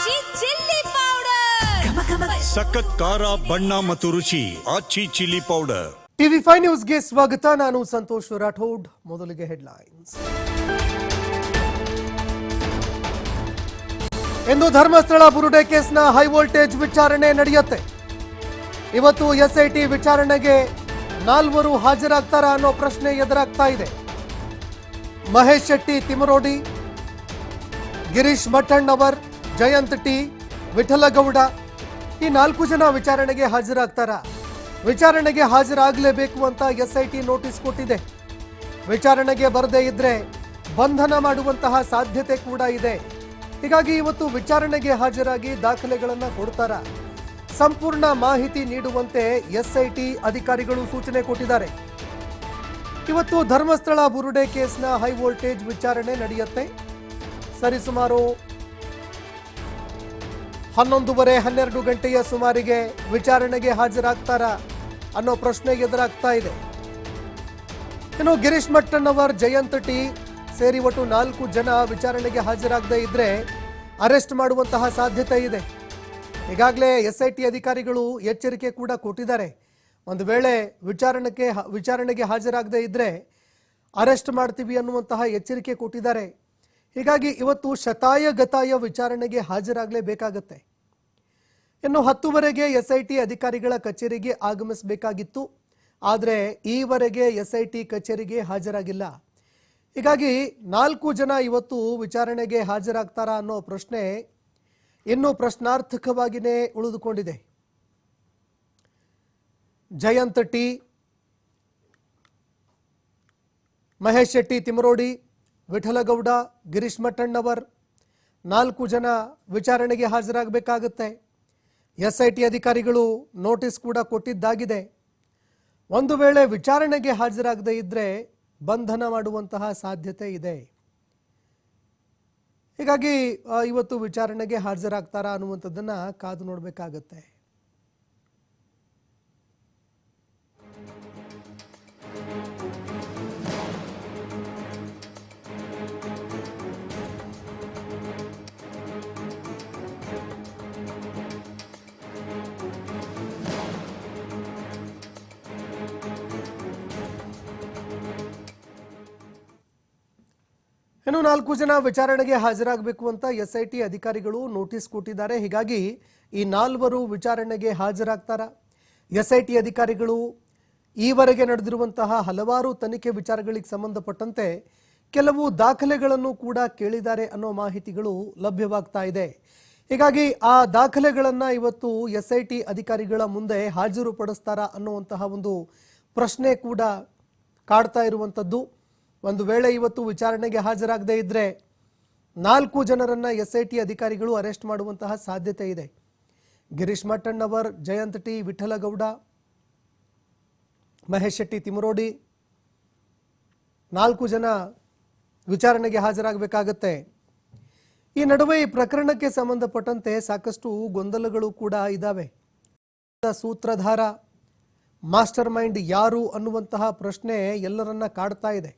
ಆಚಿ chilli powder ಸಖತ್ ಖಾರ ಬಣ್ಣ ಮತ್ತು ರುಚಿ Aachi chilli powder TV five ನ್ಯೂಸ್ಗೆ ಸ್ವಾಗತ. ನಾನು ಸಂತೋಷ್ ರಾಠೋಡ್. ಮೊದಲಿಗೆ ಹೆಡ್ಲೈನ್ಸ್. ಇಂದು ಧರ್ಮಸ್ಥಳ ಬುರುಡೆ ಕೇಸ್ನ ಹೈ ವೋಲ್ಟೇಜ್ ವಿಚಾರಣೆ ನಡೆಯುತ್ತೆ. ಇವತ್ತು ಎಸ್ಐಟಿ ವಿಚಾರಣೆಗೆ ನಾಲ್ವರು ಹಾಜರಾಗ್ತಾರ ಅನ್ನೋ ಪ್ರಶ್ನೆ ಎದುರಾಗ್ತಾ ಇದೆ. ಮಹೇಶ್ ಶೆಟ್ಟಿ ತಿಮರೋಡಿ ಗಿರೀಶ್ ಮಠಣ್ಣವರ್ ಜಯಂತ್ ಟಿ ವಿಠಲಗೌಡ ಈ ನಾಲ್ಕು ಜನ ವಿಚಾರಣೆಗೆ ಹಾಜರಾಗ್ತಾರ? ವಿಚಾರಣೆಗೆ ಹಾಜರಾಗಲೇಬೇಕು ಅಂತ ಎಸ್ಐಟಿ ನೋಟಿಸ್ ಕೊಟ್ಟಿದೆ. ವಿಚಾರಣೆಗೆ ಬರದೇ ಇದ್ರೆ ಬಂಧನ ಮಾಡುವಂತಹ ಸಾಧ್ಯತೆ ಕೂಡ ಇದೆ. ಹೀಗಾಗಿ ಇವತ್ತು ವಿಚಾರಣೆಗೆ ಹಾಜರಾಗಿ ದಾಖಲೆಗಳನ್ನು ಕೊಡ್ತಾರ? ಸಂಪೂರ್ಣ ಮಾಹಿತಿ ನೀಡುವಂತೆ ಎಸ್ಐಟಿ ಅಧಿಕಾರಿಗಳು ಸೂಚನೆ ಕೊಟ್ಟಿದ್ದಾರೆ. ಇವತ್ತು ಧರ್ಮಸ್ಥಳ ಬುರುಡೆ ಕೇಸ್ನ ಹೈ ವೋಲ್ಟೇಜ್ ವಿಚಾರಣೆ ನಡೆಯುತ್ತೆ. ಸರಿಸುಮಾರು ಹನ್ನೊಂದೂವರೆ ಹನ್ನೆರಡು ಗಂಟೆಯ ಸುಮಾರಿಗೆ ವಿಚಾರಣೆಗೆ ಹಾಜರಾಗ್ತಾರ ಅನ್ನೋ ಪ್ರಶ್ನೆ ಎದುರಾಗ್ತಾ ಇದೆ. ಇನ್ನು ಗಿರೀಶ್ ಮಟ್ಟಣ್ಣವರ್ ಜಯಂತ್ ಟಿ ಸೇರಿ ಒಟ್ಟು ನಾಲ್ಕು ಜನ ವಿಚಾರಣೆಗೆ ಹಾಜರಾಗದೇ ಇದ್ರೆ ಅರೆಸ್ಟ್ ಮಾಡುವಂತಹ ಸಾಧ್ಯತೆ ಇದೆ. ಈಗಾಗಲೇ ಎಸ್ ಐ ಟಿ ಅಧಿಕಾರಿಗಳು ಎಚ್ಚರಿಕೆ ಕೂಡ ಕೊಟ್ಟಿದ್ದಾರೆ. ಒಂದು ವೇಳೆ ವಿಚಾರಣೆಗೆ ವಿಚಾರಣೆಗೆ ಹಾಜರಾಗದೇ ಇದ್ರೆ ಅರೆಸ್ಟ್ ಮಾಡ್ತೀವಿ ಅನ್ನುವಂತಹ ಎಚ್ಚರಿಕೆ ಕೊಟ್ಟಿದ್ದಾರೆ ಹೀಗಾಗಿ ಇವತ್ತು ಶತಾಯ ಗತಾಯ ವಿಚಾರಣೆಗೆ ಹಾಜರಾಗಲೇಬೇಕಾಗತ್ತೆ. ಇನ್ನು ಹತ್ತುವರೆಗೆ ಎಸ್ಐಟಿ ಅಧಿಕಾರಿಗಳ ಕಚೇರಿಗೆ ಆಗಮಿಸಬೇಕಾಗಿತ್ತು. ಆದರೆ ಈವರೆಗೆ ಎಸ್ಐಟಿ ಕಚೇರಿಗೆ ಹಾಜರಾಗಿಲ್ಲ. ಹೀಗಾಗಿ ನಾಲ್ಕು ಜನ ಇವತ್ತು ವಿಚಾರಣೆಗೆ ಹಾಜರಾಗ್ತಾರಾ ಅನ್ನೋ ಪ್ರಶ್ನೆ ಇನ್ನೂ ಪ್ರಶ್ನಾರ್ಥಕವಾಗಿಯೇ ಉಳಿದುಕೊಂಡಿದೆ. ಜಯಂತ್ ಟಿ, ಮಹೇಶ್ ಶೆಟ್ಟಿ ತಿಮರೋಡಿ ವಿಠಲಗೌಡ, ಗಿರೀಶ್ ಮಠಣ್ಣವರ್. ನಾಲ್ಕು ಜನ ವಿಚಾರಣೆಗೆ ಹಾಜರಾಗಬೇಕಾಗುತ್ತೆ. ಎಸ್ ಐ ಟಿ ಅಧಿಕಾರಿಗಳು ನೋಟಿಸ್ ಕೂಡ ಕೊಟ್ಟಿದ್ದಾಗಿದೆ. ಒಂದು ವೇಳೆ ವಿಚಾರಣೆಗೆ ಹಾಜರಾಗದೇ ಇದ್ದರೆ ಬಂಧನ ಮಾಡುವಂತಹ ಸಾಧ್ಯತೆ ಇದೆ. ಹೀಗಾಗಿ ಇವತ್ತು ವಿಚಾರಣೆಗೆ ಹಾಜರಾಗ್ತಾರಾ ಅನ್ನುವಂಥದ್ದನ್ನು ಕಾದು ನೋಡಬೇಕಾಗತ್ತೆ. ಇನ್ನು ನಾಲ್ಕು ಜನ ವಿಚಾರಣೆಗೆ ಹಾಜರಾಗಬೇಕು ಅಂತ ಎಸ್ ಐ ಟಿ ಅಧಿಕಾರಿಗಳು ನೋಟಿಸ್ ಕೊಟ್ಟಿದ್ದಾರೆ. ಹೀಗಾಗಿ ಈ ನಾಲ್ವರು ವಿಚಾರಣೆಗೆ ಹಾಜರಾಗ್ತಾರ? ಎಸ್ ಐ ಟಿ ಅಧಿಕಾರಿಗಳು ಈವರೆಗೆ ನಡೆದಿರುವಂತಹ ಹಲವಾರು ತನಿಖೆ ವಿಚಾರಗಳಿಗೆ ಸಂಬಂಧಪಟ್ಟಂತೆ ಕೆಲವು ದಾಖಲೆಗಳನ್ನು ಕೂಡ ಕೇಳಿದ್ದಾರೆ ಅನ್ನೋ ಮಾಹಿತಿಗಳು ಲಭ್ಯವಾಗ್ತಾ ಇದೆ. ಹೀಗಾಗಿ ಆ ದಾಖಲೆಗಳನ್ನು ಇವತ್ತು ಎಸ್ ಐ ಟಿ ಅಧಿಕಾರಿಗಳ ಮುಂದೆ ಹಾಜರುಪಡಿಸ್ತಾರಾ ಅನ್ನುವಂತಹ ಒಂದು ಪ್ರಶ್ನೆ ಕೂಡ ಕಾಡ್ತಾ ಇರುವಂಥದ್ದು. ಒಂದು ವೇಳೆ ಇವತ್ತು ವಿಚಾರಣೆಗೆ ಹಾಜರಾಗದೇ ಇದ್ದರೆ ನಾಲ್ಕು ಜನರನ್ನ ಎಸ್ ಐ ಟಿ ಅಧಿಕಾರಿಗಳು ಅರೆಸ್ಟ್ ಮಾಡುವಂತಹ ಸಾಧ್ಯತೆ ಇದೆ. ಗಿರೀಶ್ ಮಠಣ್ಣವರ್ ಜಯಂತ್ ಟಿ, ವಿಠಲಗೌಡ, ಮಹೇಶ್ ಶೆಟ್ಟಿ ತಿಮರೋಡಿ ನಾಲ್ಕು ಜನ ವಿಚಾರಣೆಗೆ ಹಾಜರಾಗಬೇಕಾಗತ್ತೆ. ಈ ನಡುವೆ ಈ ಪ್ರಕರಣಕ್ಕೆ ಸಂಬಂಧಪಟ್ಟಂತೆ ಸಾಕಷ್ಟು ಗೊಂದಲಗಳು ಕೂಡ ಇದ್ದಾವೆ ಸೂತ್ರಧಾರ, ಮಾಸ್ಟರ್ ಮೈಂಡ್ ಯಾರು ಅನ್ನುವಂತಹ ಪ್ರಶ್ನೆ ಎಲ್ಲರನ್ನ ಕಾಡ್ತಾ ಇದೆ.